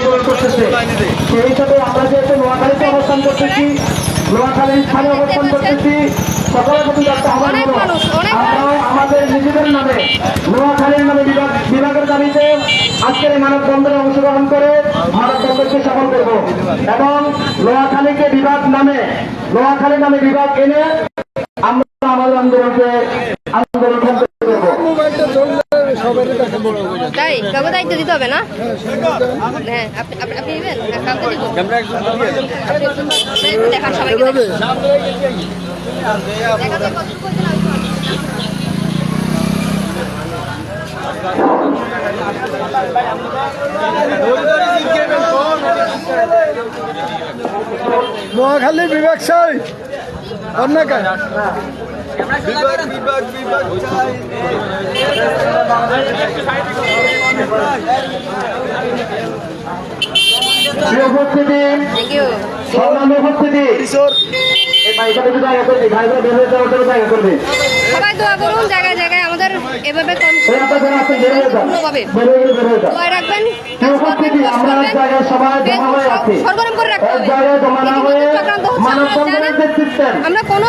আন্দোলন করতেছে। সেই হিসাবে আমরা যেহেতু নোয়াখালীতে অবস্থান করতেছি নোয়াখালীর স্থানে অবস্থান করতেছি সকলের প্রতি আহ্বান আমরাও আমাদের নিজেদের নামে নোয়াখালীর নামে বিভাগের দাবিতে আজকের এই মানববন্ধনে অংশগ্রহণ করে মানববন্ধনকে সফল করব। এবং নোয়াখালীকে বিভাগ নামে নোয়াখালী নামে বিভাগ এনে আমরা আমাদের আন্দোলনকে আন্দোলন সংগঠিত করব তাই? কাউকে দায়িত্ব দিতে হবে না? হ্যাঁ আপনি আপনি হ্যাঁ, কাউকে দিব। দেখান সবাইকে দেখান। দেখা যায় কতটুকু হয়েছে না, ওইটুকু। নোয়াখালী বিভাগ বিভাগ বিভাগ চাই। সবাই দোয়া করুন জায়গায় জায়গায় আমাদের এভাবে কম দোয়া রাখবেন আমরা এক জায়গায় সবাই জমা আছি। সরগরম করে রাখতে হবে। আমরা কোনো